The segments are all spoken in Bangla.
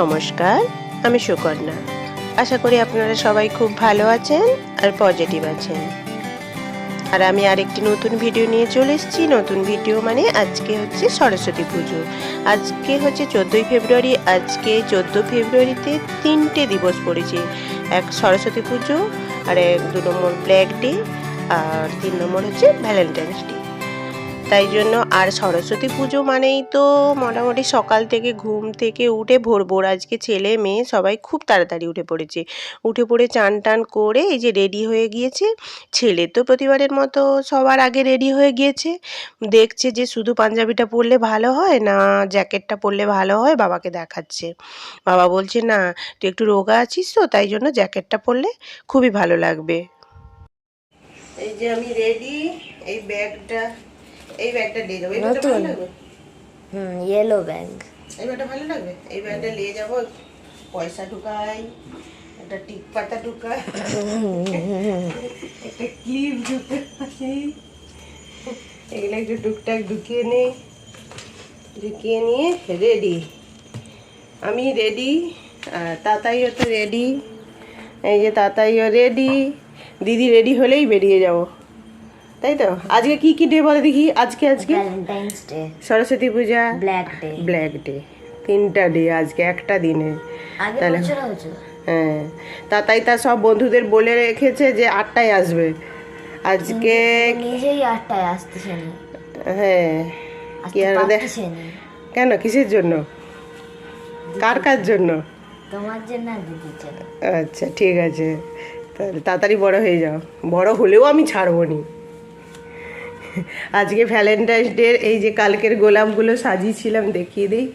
নমস্কার, আমি সুকন্যা। আশা করি আপনারা সবাই খুব ভালো আছেন আর পজিটিভ আছেন। আর আমি আরেকটি নতুন ভিডিও নিয়ে চলে এসেছি। নতুন ভিডিও মানে আজকে হচ্ছে সরস্বতী পুজো। আজকে হচ্ছে চোদ্দোই ফেব্রুয়ারি, আজকে চোদ্দ ফেব্রুয়ারিতে তিনটে দিবস পড়েছে। এক সরস্বতী পুজো আর এক দু নম্বর ব্ল্যাক ডে আর তিন নম্বর হচ্ছে ভ্যালেন্টাইন্স ডে তাই জন্য আর সরস্বতী পুজো মানেই তো মোটামুটি সকাল থেকে ঘুম থেকে উঠে ভোর ভোর আজকে ছেলে মেয়ে সবাই খুব তাড়াতাড়ি উঠে পড়েছে। উঠে পড়ে চান টান করে এই যে রেডি হয়ে গিয়েছে। ছেলে তো প্রতিবারের মতো সবার আগে রেডি হয়ে গিয়েছে। দেখছে যে শুধু পাঞ্জাবিটা পরলে ভালো হয় না জ্যাকেটটা পরলে ভালো হয় বাবাকে দেখাচ্ছে। বাবা বলছে, না, তুই একটু রোগা আছিস তো, তাই জন্য জ্যাকেটটা পরলে খুবই ভালো লাগবে। এই যে আমি রেডি এই ব্যাগটা এই ব্যাগটা নিয়ে যাব এই ভালো লাগবে? হুম ইয়েলো ব্যাগ এই ব্যাগটা ভালো লাগবে? এই ব্যাগটা নিয়ে যাব পয়সা ঢুকাই একটা টিক পাতা ঢুকাই একটা ক্লিপ ঢুকাই এগুলো একটু টুকটাক ঢুকিয়ে নেই ঢুকিয়ে নিয়ে রেডি আমি রেডি আর তাতাইও তো রেডি এই যে তাতাইও রেডি দিদি রেডি হলেই বেরিয়ে যাব। তাই তো? আজকে কি কি ডে বলে দেখি? আজকে আজকে? Saraswati Puja? Black day black day তিনটা ডে আজকে একটা দিনে। তাহলে- হ্যাঁ। তা তাই তার সব বন্ধুদের বলে রেখেছে যে আটটায় আসবে। আজকে নিজেই আটটায় আসতেছে হ্যাঁ। কি আর কেন? কিসের জন্য? কার কার জন্য? তোমার জন্য। আচ্ছা ঠিক আছে। তাহলে তাড়াতাড়ি বড় হয়ে যাও। বড় হলেও আমি ছাড়বো নি। আজকে ভ্যালেন্টাইন্স ডে এই যে কালকের গোলাপগুলো সাজিয়েছিলাম, দেখিয়ে দিই।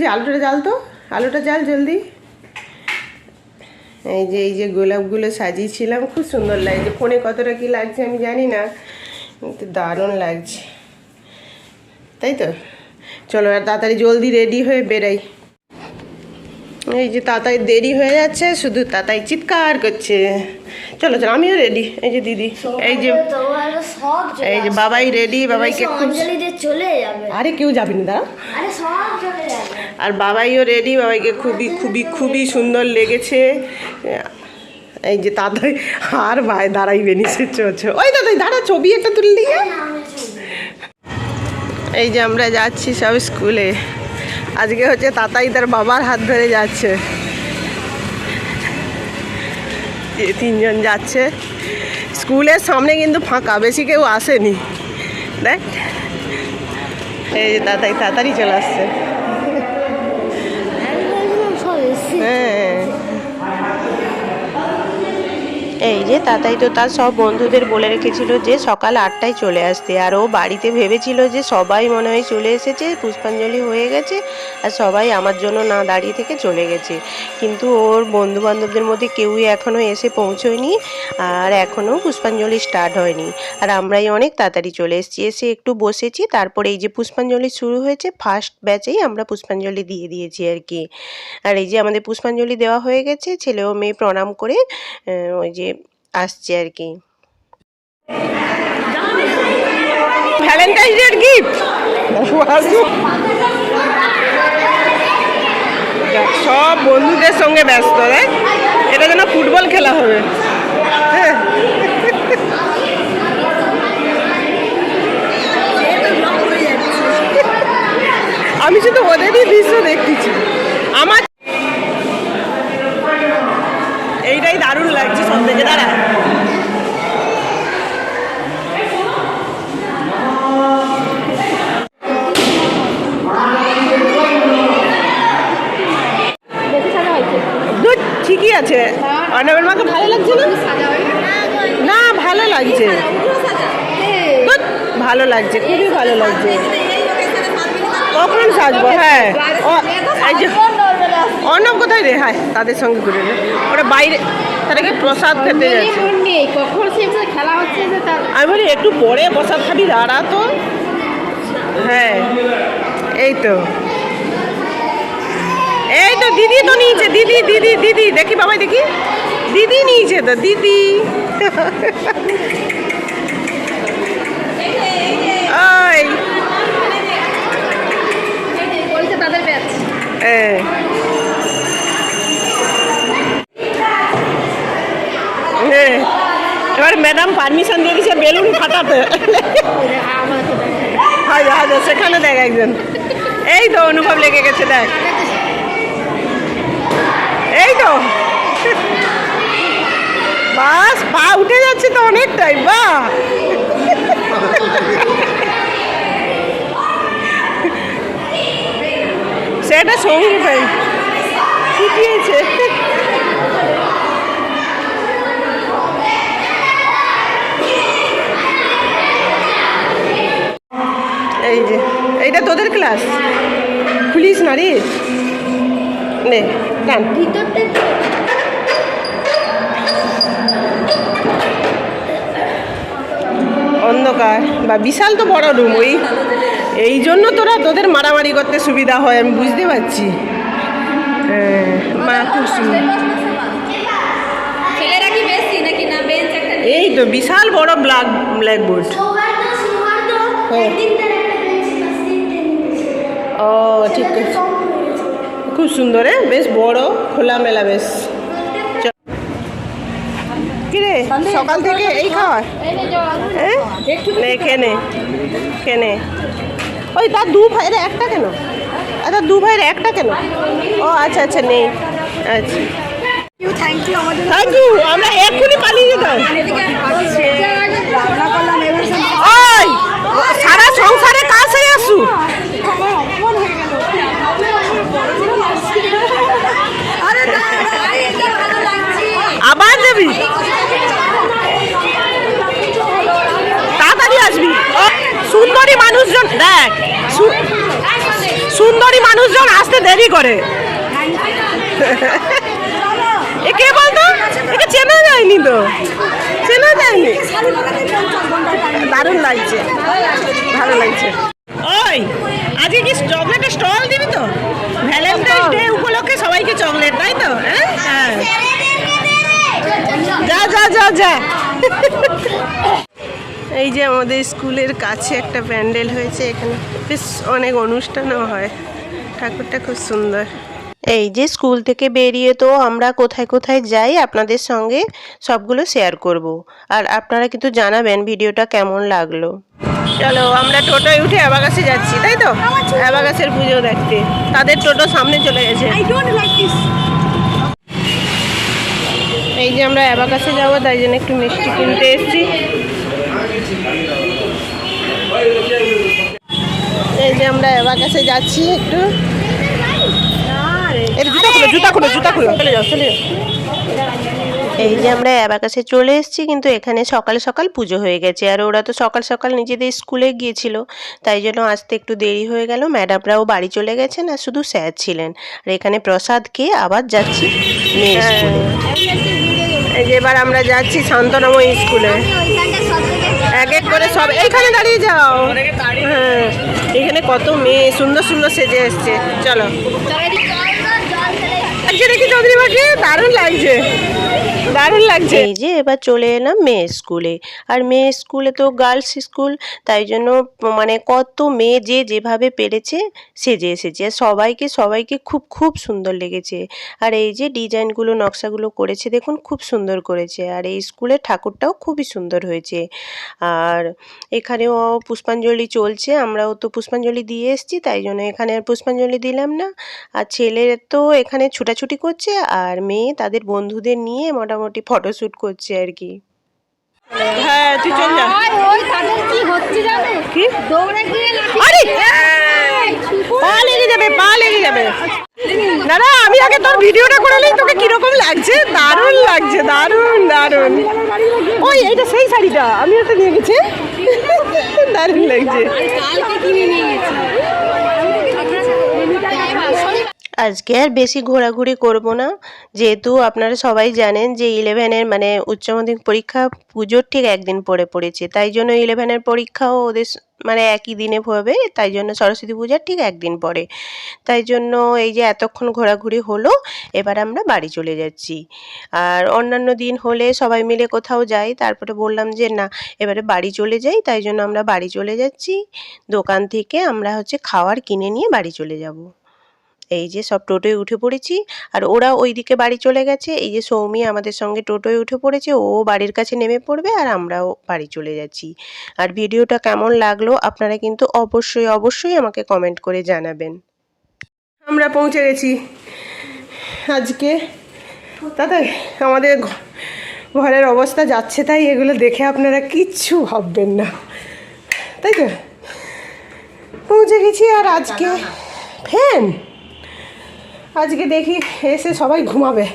যে আলুটা জাল তো? আলুটা জাল জলদি। এই যে এই যে গোলাপগুলো সাজিয়েছিলাম, খুব সুন্দর লাগছে। ফোনে কতটা কি লাগছে আমি জানি না, কিন্তু দারুণ লাগছে। তাই তো? চলো আর তাড়াতাড়ি জলদি রেডি হয়ে বেরাই। এই যে তাতাই দেরি হয়ে যাচ্ছে শুধু তাতাই চিৎকার করছে। চলো চলো আমিও রেডি এই যে দিদি এই যে এই যে বাবাই রেডি বাবাইকে খুব আরে কেউ যাবি না দাঁড়া আরে বাবাইও রেডি বাবাইকে খুবই খুবই খুবই সুন্দর লেগেছে। এই যে তাতাই আর ভাই দাঁড়াই বেনিসে চলছে ওই দাদাই দাঁড়া ছবি একটা তুললি এই যে আমরা যাচ্ছি সব স্কুলে। আজকে হচ্ছে তাতাই তার বাবার হাত ধরে যাচ্ছে। তিনজন যাচ্ছে। স্কুলের সামনে কিন্তু ফাঁকা বেশি কেউ আসেনি। দেখ এই যে তাতাই তাড়াতাড়ি চলে আসছে। এসে হ্যাঁ। এই যে তাতাই তো তার সব বন্ধুদের বলে রেখেছিল যে সকাল আটটায় চলে আসতে। আর ও বাড়িতে ভেবেছিল যে সবাই মনে হয় চলে এসেছে, পুষ্পাঞ্জলি হয়ে গেছে আর সবাই আমার জন্য না দাঁড়িয়ে থেকে চলে গেছে। কিন্তু ওর বন্ধু বান্ধবদের মধ্যে কেউই এখনও এসে পৌঁছয়নি আর এখনও পুষ্পাঞ্জলি স্টার্ট হয়নি। আর আমরাই অনেক তাড়াতাড়ি চলে এসেছি, এসে একটু বসেছি, তারপরে এই যে পুষ্পাঞ্জলি শুরু হয়েছে ফার্স্ট ব্যাচেই আমরা পুষ্পাঞ্জলি দিয়ে দিয়েছি আর কি। আর এই যে আমাদের পুষ্পাঞ্জলি দেওয়া হয়ে গেছে, ছেলে ও মেয়ে প্রণাম করে ওই যে আসছে আর কি। ভ্যালেন্টাইন গিফট সব বন্ধুদের সঙ্গে ব্যস্ত দেখ এটা যেন ফুটবল খেলা হবে। হ্যাঁ। আমি শুধু ওদেরই দৃশ্য দেখতেছি। আমার দারুণ লাগছে সব থেকে দাঁড়া। ধুর, ঠিকই আছে। অর্ণবের মাকে ভালো লাগছে না? না ভালো লাগছে। ভালো লাগছে খুবই ভালো লাগছে। কখন সাজবো? হ্যাঁ। ও, এই যে অর্ণব কোথায় রে? হায় তাদের সঙ্গে ঘুরে ওরা বাইরে তাদেরকে প্রসাদ খেতে যাচ্ছে তার আমি বলি একটু পরে প্রসাদ খাবি দাঁড়া তো হ্যাঁ এই তো এই তো দিদি তো নিয়েছে দিদি দিদি দিদি দেখি বাবাই দেখি দিদি নিয়েছে তো দিদি ওই তাদের ব্যাচ হ্যাঁ ম্যাডাম পারমিশন দিয়ে দিয়েছে বেলুন ফাটাতে। হয় সেখানে দেখ একজন। এই তো, অনুভব লেগে গেছে, দেখ। এই তো। বাস, পা উঠে যাচ্ছে তো অনেকটাই, বাহ। সেটা সঙ্গী ভাই। এই যে এইটা তোদের ক্লাস খুলিস না রে। নে টান। অন্ধকার। বা বিশাল তো বড় রুম ওই এই জন্য তোরা তোদের মারামারি করতে সুবিধা হয় আমি বুঝতে পারছি। হ্যাঁ, মা খুব এই তো বিশাল বড় ব্ল্যাক ব্ল্যাকবোর্ড হ্যাঁ। ও ঠিক আছে। খুব সুন্দর হ্যাঁ বেশ বড় খোলামেলা বেশ। কিরে সকাল থেকে এই খাওয়া হ্যাঁ নে খেনে খেনে। ওই তার দু ভাইয়ের একটা কেন? আচ্ছা দু ভাইয়ের একটা কেন? ও আচ্ছা আচ্ছা নেই। আচ্ছা। থ্যাংক ইউ আমরা এক্ষুনি পালিয়ে যেতাম রান্না করলাম এবার সব ওই সারা সংসারে কাজ হয়ে আসু অপমান হয়ে গেল আরে না ভাই এটা ভালো লাগছে আবার যাবি তাড়াতাড়ি আসবি ও, সুন্দরী মানুষজন দেখ সু- সুন্দরী মানুষজন আসতে দেরি করে। এ কে বলতো? একে চেনা যায়নি তো। চেনা যায়নি। দারুণ লাগছে। ভালো লাগছে। ওই, আজকে কি চকলেটের স্টল দিবি তো? ভ্যালেন্টাইন্স ডে উপলক্ষে সবাইকে চকলেট, তাই তো? হ্যাঁ? হ্যাঁ। যা যা যা যা। এই যে আমাদের স্কুলের কাছে একটা প্যান্ডেল হয়েছে, এখানে বেশ অনেক অনুষ্ঠানও হয়। ঠাকুরটা খুব সুন্দর। এই যে স্কুল থেকে বেরিয়ে তো আমরা কোথায় কোথায় যাই আপনাদের সঙ্গে সবগুলো শেয়ার করব। আর আপনারা কিন্তু জানাবেন ভিডিওটা কেমন লাগল। চলো আমরা টোটোয় উঠে অ্যাবাগাসে যাচ্ছি তাই তো? অ্যাবাগাসের পুজো দেখতে। তাদের টোটো সামনে চলে গেছে। এই যে আমরা অ্যাবাকাসে যাব তাই জন্য একটু মিষ্টি কিনতে এসেছি। এই যে আমরা অ্যাবাকাসে যাচ্ছি একটু। এর জুতা খুলো জুতা খুলো চলে যাও চলে যাও। এই যে আমরা অ্যাবাকাসে চলে এসেছি কিন্তু এখানে সকাল সকাল পুজো হয়ে গেছে। আর ওরা তো সকাল সকাল নিজেদের স্কুলে গিয়েছিল তাই জন্য আসতে একটু দেরি হয়ে গেল। ম্যাডামরাও বাড়ি চলে গেছেন আর শুধু স্যার ছিলেন। আর এখানে প্রসাদ খেয়ে আবার যাচ্ছি মেয়ে স্কুলে। এই যে এবার আমরা যাচ্ছি শান্তনময় স্কুলে। এক এক করে সব এইখানে দাঁড়িয়ে যাও। হ্যাঁ এখানে কত মেয়ে, সুন্দর সুন্দর সেজে এসছে। চলো। লাগছে দেখি চৌধুরী মাকে, দারুণ লাগছে। দারুণ লাগছে। এই যে এবার চলে এলাম মেয়ে স্কুলে। আর মেয়ে স্কুলে তো গার্লস স্কুল তাই জন্য মানে কত মেয়ে যে যেভাবে পেরেছে সেজে এসেছে। সবাইকে সবাইকে খুব খুব সুন্দর লেগেছে। আর এই যে ডিজাইনগুলো নকশাগুলো করেছে, দেখুন খুব সুন্দর করেছে। আর এই স্কুলের ঠাকুরটাও খুবই সুন্দর হয়েছে। আর এখানেও পুষ্পাঞ্জলি চলছে, আমরাও তো পুষ্পাঞ্জলি দিয়ে এসেছি, তাই জন্য এখানে আর পুষ্পাঞ্জলি দিলাম না। আর ছেলের তো এখানে ছুটাছুটি করছে, আর মেয়ে তাদের বন্ধুদের নিয়ে মোটামুটি ফটোশ্যুট করছে আর কি। হ্যাঁ তুই চল যা। আর ওই তাদের কি হচ্ছে জানো? কি? দৌড়ে গিয়ে লাঠি আরে! পা লেগে যাবে পা লেগে যাবে। না না আমি আগে তোর ভিডিওটা করে নিই তোকে কীরকম লাগছে? দারুণ লাগছে দারুণ দারুণ। ওই এইটা সেই শাড়িটা আমি ওটা নিয়ে গেছি। দারুণ লাগছে। কালকে কিনে নিয়ে গেছি। আজকে আর বেশি ঘোরাঘুরি করব না। যেহেতু আপনারা সবাই জানেন যে ইলেভেনের মানে উচ্চ মাধ্যমিক পরীক্ষা পুজোর ঠিক একদিন পরে পড়েছে। তাই জন্য ইলেভেনের পরীক্ষাও ওদের মানে একই দিনে হবে। তাই জন্য সরস্বতী পূজার ঠিক একদিন পরে তাই জন্য এই যে এতক্ষণ ঘোরাঘুরি হলো, এবার আমরা বাড়ি চলে যাচ্ছি। আর অন্যান্য দিন হলে সবাই মিলে কোথাও যাই। তারপরে বললাম যে না, এবারে বাড়ি চলে যাই। তাই জন্য আমরা বাড়ি চলে যাচ্ছি। দোকান থেকে আমরা হচ্ছে খাওয়ার কিনে নিয়ে বাড়ি চলে যাব। এই যে সব টোটোয় উঠে পড়েছি আর ওরা ওইদিকে বাড়ি চলে গেছে। এই যে সৌমি আমাদের সঙ্গে টোটোয় উঠে পড়েছে ও বাড়ির কাছে নেমে পড়বে আর আমরাও বাড়ি চলে যাচ্ছি। আর ভিডিওটা কেমন লাগল আপনারা কিন্তু অবশ্যই অবশ্যই আমাকে কমেন্ট করে জানাবেন। আমরা পৌঁছে গেছি। আজকে দাদা আমাদের ঘরের অবস্থা যাচ্ছে তাই এগুলো দেখে আপনারা কিচ্ছু ভাববেন না। তাই তো? পৌঁছে গেছি আর আজকে ফ্যান? আজকে দেখি এসে সবাই ঘুমাবে।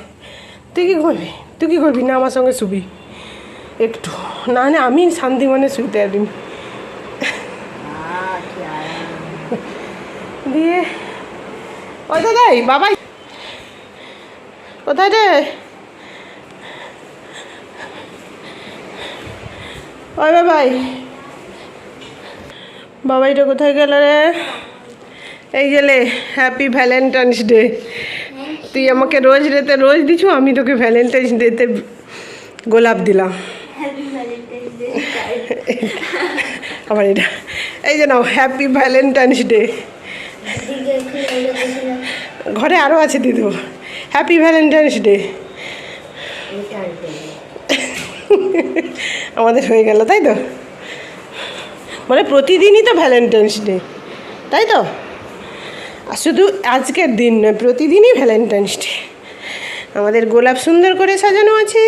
তুই কি ঘুমাবি? তুই কি করবি? না, আমার সঙ্গে শুবি। একটু। না না আমি শান্তি মনে শুইতে পারি দিয়ে ওই দাদাই বাবাই কোথায় রে? ওই বাবাই। বাবাইটা কোথায় গেল রে? এই গেলে হ্যাপি ভ্যালেন্টাইন্স ডে তুই আমাকে রোজ রেতে রোজ দিছু আমি তোকে ভ্যালেন্টাইন্স ডেতে গোলাপ দিলাম। আমার এটা এই যে নাও হ্যাপি ভ্যালেন্টাইন্স ডে ঘরে আরও আছে দিয়ে দেবো হ্যাপি ভ্যালেন্টাইন্স ডে আমাদের হয়ে গেল তাই তো? মানে প্রতিদিনই তো ভ্যালেন্টাইন্স ডে তাই তো? আর শুধু আজকের দিন নয় প্রতিদিনই ভ্যালেন্টাইন্স ডে আমাদের গোলাপ সুন্দর করে সাজানো আছে।